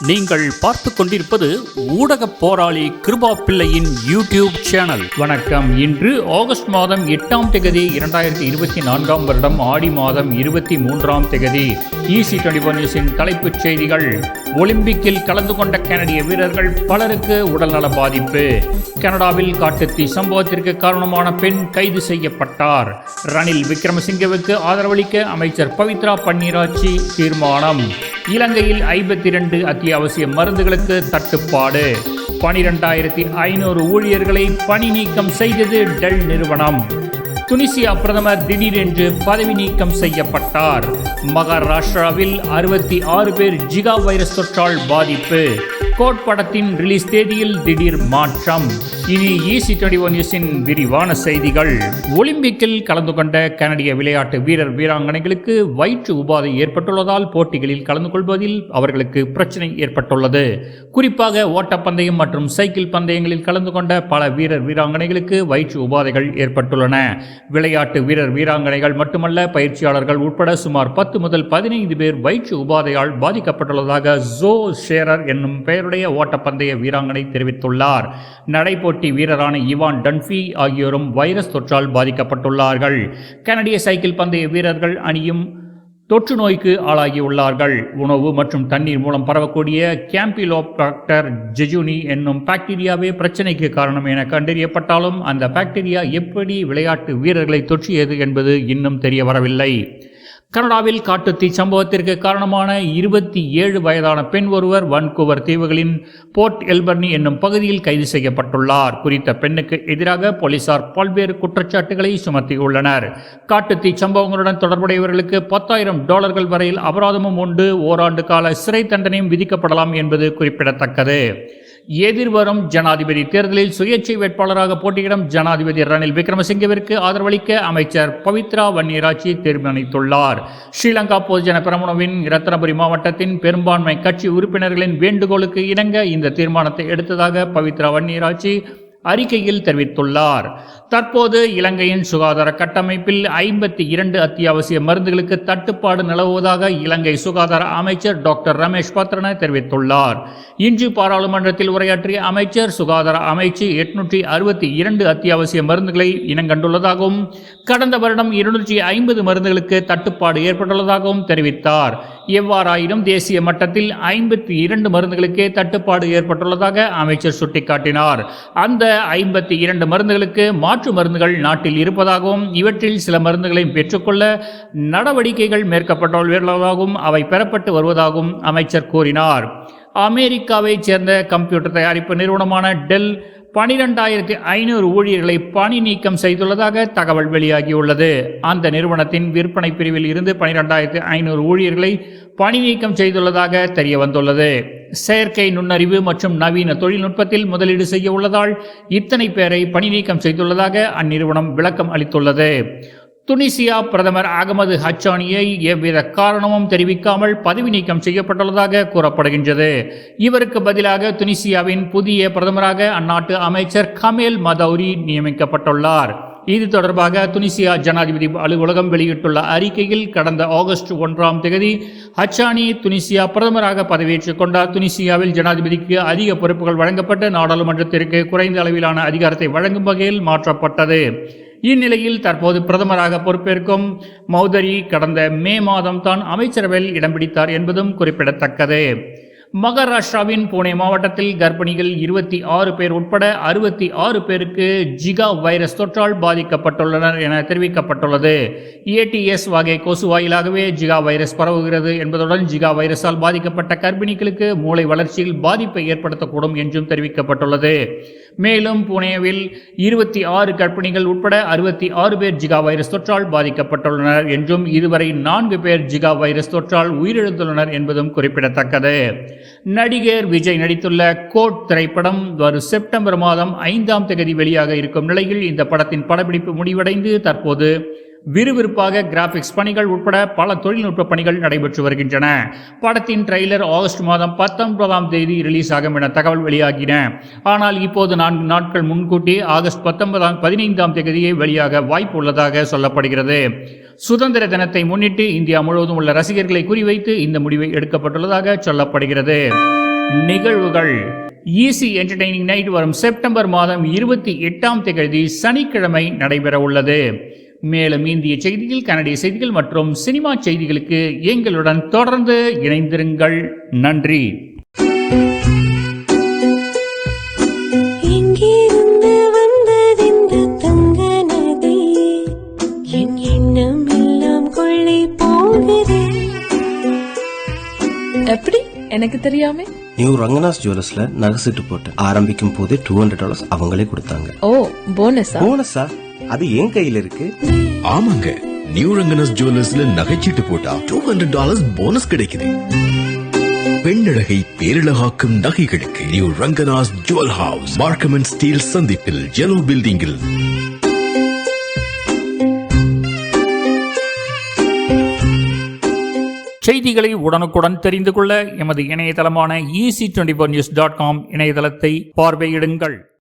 நீங்கள் பார்த்து கொண்டிருப்பது ஊடக போராளி கிருபா பிள்ளையின் யூடியூப் சேனல். வணக்கம். இன்று ஆகஸ்ட் மாதம் எட்டாம் திகதி இரண்டாயிரத்தி இருபத்தி நான்காம் வருடம் ஆடி மாதம் இருபத்தி மூன்றாம் தேதி. ஈசி டுவெண்டி நியூஸின் தலைப்புச் செய்திகள். ஒலிம்பிக்கில் கலந்து கொண்ட கனடிய வீரர்கள் பலருக்கு உடல்நல பாதிப்பு. கனடாவில் காட்டுத்தீ சம்பவத்திற்கு காரணமான பெண் கைது செய்யப்பட்டார். ரணில் விக்ரமசிங்கவுக்கு ஆதரவளிக்க அமைச்சர் பவித்ரா பன்னீராட்சி தீர்மானம். இலங்கையில் ஐம்பத்தி இரண்டு அத்தியாவசிய மருந்துகளுக்கு தட்டுப்பாடு. பனிரெண்டாயிரத்தி ஐநூறு ஊழியர்களை பணி நீக்கம் செய்தது டெல் நிறுவனம். துனிசியா பிரதமர் திடீரென்று பதவி நீக்கம் செய்யப்பட்டார். மகாராஷ்டிராவில் அறுபத்தி ஆறு பேர் ஜிகா வைரஸ் தொற்றால் பாதிப்பு. கோட் படத்தின் ரிலீஸ் தேதியில் திடீர் மாற்றம். இனி ஈசி டுவெண்டி ஒன் நியூஸின் விரிவான செய்திகள். ஒலிம்பிக்கில் கலந்து கொண்ட கனடிய விளையாட்டு வீரர் வீராங்கனைகளுக்கு வயிற்று உபாதை ஏற்பட்டுள்ளதால் போட்டிகளில் கலந்து கொள்வதில் அவர்களுக்கு பிரச்சனை ஏற்பட்டுள்ளது. குறிப்பாக ஓட்டப்பந்தயம் மற்றும் சைக்கிள் பந்தயங்களில் கலந்து கொண்ட பல வீரர் வீராங்கனைகளுக்கு வயிற்று உபாதைகள் ஏற்பட்டுள்ளன. விளையாட்டு வீரர் வீராங்கனைகள் மட்டுமல்ல பயிற்சியாளர்கள் உட்பட சுமார் பத்து முதல் பதினைந்து பேர் வயிற்று உபாதையால் பாதிக்கப்பட்டுள்ளதாக ஜோ ஷேரர் என்னும் பெயர் பெயருடைய ஓட்டப்பந்தய வீராங்கனை தெரிவித்துள்ளார். நடைபோட்டி வீரரான இவான் டன்ஃபி ஆகியோரும் வைரஸ் தொற்றால் பாதிக்கப்பட்டுள்ளார்கள். கனடிய சைக்கிள் பந்தய வீரர்கள் அணியும் தொற்று நோய்க்கு ஆளாகியுள்ளார்கள். உணவு மற்றும் தண்ணீர் மூலம் பரவக்கூடிய கேம்பிலோபாக்டர் ஜெஜுனி என்னும் பாக்டீரியாவே பிரச்சனைக்கு காரணம் என கண்டறியப்பட்டாலும் அந்த பாக்டீரியா எப்படி விளையாட்டு வீரர்களை தொற்றியது என்பது இன்னும் தெரிய வரவில்லை. கனடாவில் காட்டுத்தீ சம்பவத்திற்கு காரணமான இருபத்தி ஏழு வயதான பெண் ஒருவர் வன்கூவர் தீவுகளின் போர்ட் எல்பர்னி என்னும் பகுதியில் கைது செய்யப்பட்டுள்ளார். குறித்த பெண்ணுக்கு எதிராக போலீசார் பல்வேறு குற்றச்சாட்டுகளை சுமத்தியுள்ளனர். காட்டுத்தீ சம்பவங்களுடன் தொடர்புடையவர்களுக்கு பத்தாயிரம் டாலர்கள் வரையில் அபராதமும் உண்டு. ஓராண்டு கால சிறை தண்டனையும் விதிக்கப்படலாம் என்பது குறிப்பிடத்தக்கது. எதிர்வரும் ஜனாதிபதி தேர்தலில் சுயேட்சை வேட்பாளராக போட்டியிடும் ஜனாதிபதி ரணில் விக்ரமசிங்கவிற்கு ஆதரவளிக்க அமைச்சர் பவித்ரா வன்னியராட்சி தீர்மானித்துள்ளார் ஸ்ரீலங்கா பொதுஜன பிரமுனவின் ரத்னபுரி மாவட்டத்தின் பெரும்பான்மை கட்சி உறுப்பினர்களின் வேண்டுகோளுக்கு இணங்க இந்த தீர்மானத்தை எடுத்ததாக பவித்ரா வன்னியராட்சி அறிக்கையில் தெரிவித்துள்ளார். தற்போது இலங்கையின் சுகாதார கட்டமைப்பில் ஐம்பத்தி இரண்டு அத்தியாவசிய மருந்துகளுக்கு தட்டுப்பாடு நிலவுவதாக இலங்கை சுகாதார அமைச்சர் டாக்டர் ரமேஷ் பத்ரன தெரிவித்துள்ளார். இன்று பாராளுமன்றத்தில் உரையாற்றிய அமைச்சர் சுகாதார அமைச்சு எட்நூற்றி அறுபத்தி இரண்டு அத்தியாவசிய மருந்துகளை இனங்கண்டுள்ளதாகவும் கடந்த வருடம் இருநூற்றி ஐம்பது மருந்துகளுக்கு தட்டுப்பாடு ஏற்பட்டுள்ளதாகவும் தெரிவித்தார். எவ்வாறாயினும் தேசிய மட்டத்தில் ஐம்பத்தி இரண்டு மருந்துகளுக்கே தட்டுப்பாடு ஏற்பட்டுள்ளதாக அமைச்சர் சுட்டிக்காட்டினார். அந்த ஐம்பத்தி இரண்டு மருந்துகளுக்கு மாற்று மருந்துகள் நாட்டில் இருப்பதாகவும் இவற்றில் சில மருந்துகளை பெற்றுக்கொள்ள நடவடிக்கைகள் மேற்கப்பட்டுள்ளதாகவும் அவை பெறப்பட்டு வருவதாகவும் அமைச்சர் கூறினார். அமெரிக்காவைச் சேர்ந்த கம்ப்யூட்டர் தயாரிப்பு நிறுவனமான டெல் பனிரெண்டாயிரத்தி ஐநூறு ஊழியர்களை பணி நீக்கம் செய்துள்ளதாக தகவல் வெளியாகியுள்ளது. அந்த நிறுவனத்தின் விற்பனை பிரிவில் இருந்து பனிரெண்டாயிரத்தி ஐநூறு ஊழியர்களை பணி நீக்கம் செய்துள்ளதாக தெரிய வந்துள்ளது செயற்கை நுண்ணறிவு மற்றும் நவீன தொழில்நுட்பத்தில் முதலீடு செய்ய உள்ளதால் இத்தனை பேரை பணி நீக்கம் செய்துள்ளதாக அந்நிறுவனம் விளக்கம் அளித்துள்ளது. துனிசியா பிரதமர் அகமது ஹச்சானியை எவ்வித காரணமும் தெரிவிக்காமல் பதவி நீக்கம் செய்யப்பட்டுள்ளதாக கூறப்படுகின்றது. இவருக்கு பதிலாக துனிசியாவின் புதிய பிரதமராக அந்நாட்டு அமைச்சர் கமேல் மதௌரி நியமிக்கப்பட்டுள்ளார். இது தொடர்பாக துனிசியா ஜனாதிபதி அலுவலகம் வெளியிட்டுள்ள அறிக்கையில் கடந்த ஆகஸ்ட் ஒன்றாம் தேதி ஹச்சானி துனிசியா பிரதமராக பதவியேற்றுக் கொண்டார். துனிசியாவில் ஜனாதிபதிக்கு அதிக பொறுப்புகள் வழங்கப்பட்டு நாடாளுமன்றத்திற்கு குறைந்த அளவிலான அதிகாரத்தை வழங்கும் வகையில் மாற்றப்பட்டது. இந்நிலையில் தற்போது பிரதமராக பொறுப்பேற்கும் மௌதரி கடந்த மே மாதம் தான் அமைச்சரவையில் இடம் பிடித்தார் என்பதும் குறிப்பிடத்தக்கது. மகாராஷ்டிராவின் புனே மாவட்டத்தில் கர்ப்பிணிகள் இருபத்தி ஆறு பேர் உட்பட அறுபத்தி ஆறு பேருக்கு ஜிகா வைரஸ் தொற்றால் பாதிக்கப்பட்டுள்ளனர் என தெரிவிக்கப்பட்டுள்ளது. ஏடிஎஸ் வகை கொசு வாயிலாகவே ஜிகா வைரஸ் பரவுகிறது என்பதுடன் ஜிகா வைரஸால் பாதிக்கப்பட்ட கர்ப்பிணிகளுக்கு மூளை வளர்ச்சியில் பாதிப்பை ஏற்படுத்தக்கூடும் என்றும் தெரிவிக்கப்பட்டுள்ளது. மேலும் புனேவில் இருபத்தி ஆறு கர்ப்பிணிகள் உட்பட அறுபத்தி ஆறு பேர் ஜிகா வைரஸ் தொற்றால் பாதிக்கப்பட்டுள்ளனர் என்றும் இதுவரை நான்கு பேர் ஜிகா வைரஸ் தொற்றால் உயிரிழந்துள்ளனர் என்பதும் குறிப்பிடத்தக்கது. நடிகர் விஜய் நடித்துள்ள கோட் திரைப்படம் வரும் செப்டம்பர் மாதம் ஐந்தாம் தேதி வெளியாக இருக்கும் நிலையில் இந்த படத்தின் படப்பிடிப்பு முடிவடைந்து தற்போது விறுவிறுப்பாக கிராபிக்ஸ் பணிகள் உட்பட பல தொழில்நுட்ப பணிகள் நடைபெற்று வருகின்றன. படத்தின் ட்ரெய்லர் ஆகஸ்ட் மாதம் பத்தொன்பதாம் தேதி ரிலீஸ் ஆகும் என தகவல் வெளியாகின. ஆனால் இப்போது நான்கு நாட்கள் முன்கூட்டி ஆகஸ்ட் பத்தொன்பதாம் பதினைந்தாம் தேதியே வெளியாக வாய்ப்பு உள்ளதாக சொல்லப்படுகிறது. சுதந்திர தினத்தை முன்னிட்டு இந்தியா முழுவதும் உள்ள ரசிகர்களை குறிவைத்து இந்த முடிவை எடுக்கப்பட்டுள்ளதாக சொல்லப்படுகிறது. நிகழ்வுகள். ஈசி என்டர்டைனிங் நைட் வரும் செப்டம்பர் மாதம் இருபத்தி எட்டாம் தேதி சனிக்கிழமை நடைபெற உள்ளது மேலும் இந்திய செய்திகள் கனடிய செய்திகள் மற்றும் சினிமா செய்திகளுக்கு எங்களுடன் தொடர்ந்து இணைந்திருங்கள். நன்றி. எப்படி? எனக்கு தெரியாம. நியூ ரங்கநாஸ் ஜுவல்லர்ஸ்ல நகை சீட்டு போட்டேன் ஆரம்பிக்கும் போதே டூ ஹண்ட்ரட் டாலர்ஸ் அவங்களே கொடுத்தாங்க. ஓ போனஸா போனஸா அது என் கையில இருக்கு. ஆமாங்க. நியூ ரங்கனஸ் ஜுவல்லர்ஸ்ல நகைச்சீட்டு போட்டா டூ ஹண்ட்ரட் டாலர்ஸ் போனஸ் கிடைக்குது. பெண்ணழகை பேரழகாக்கும் நகைகளுக்கு new Ranganas jewel house Markham and Steeles சந்திப்பில் ஜெனோ பில்டிங்கில் செய்திகளை உடனுக்குடன் தெரிந்து கொள்ள எமது இணையதளமான easy twenty news dot com இணையதளத்தை பார்வையிடுங்கள்.